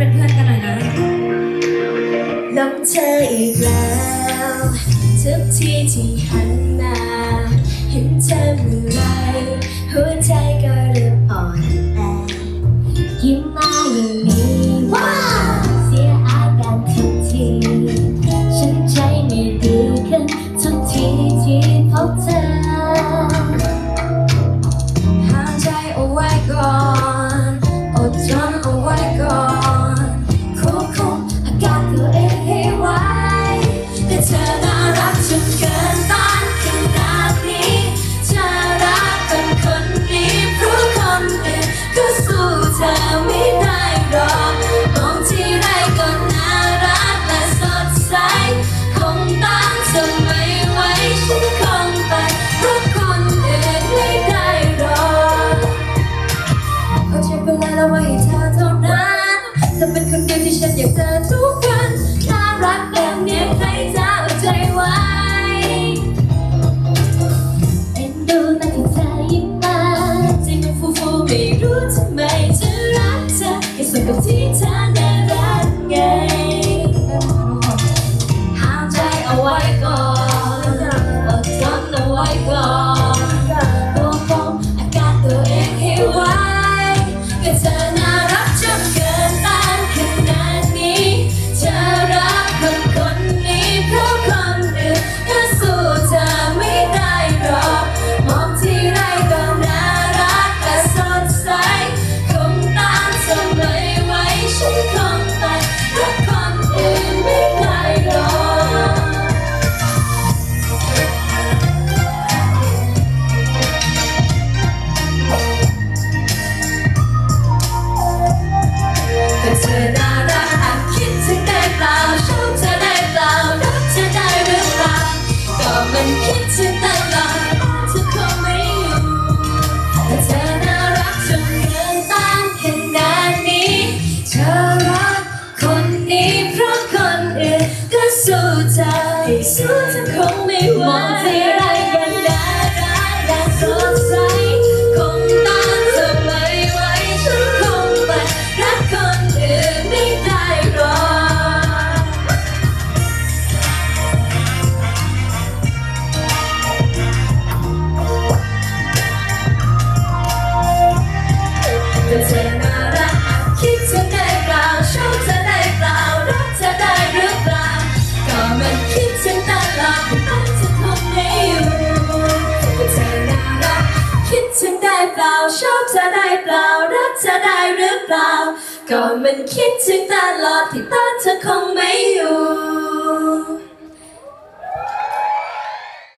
ป็นเพื่อนกันหน่อยนะลงเธออีกแล้วทุกทีที่หันมา เห็นเธอเมื่อไรหัวใจก็เริ่มอ่อนแอยิ้มมาอย่างนี้เสียอาการทุที ฉันใจไม่ดีขึ้นทุกทีที่พบเธอห้ามใจเอาไว้ก่อนอดทนเอาไว้ และไว้ให้เธอเท่านั้นเธอเป็นคนเดียวที่ฉันอยากเจอทุกครั้ง สู้ฉันคงไม่ไหวมองที่ไรบรรดาดาด้สู้า ชอบจะได้เปล่า รักจะได้หรือเปล่า ก็มันคิดถึงตลอดที่ต้อง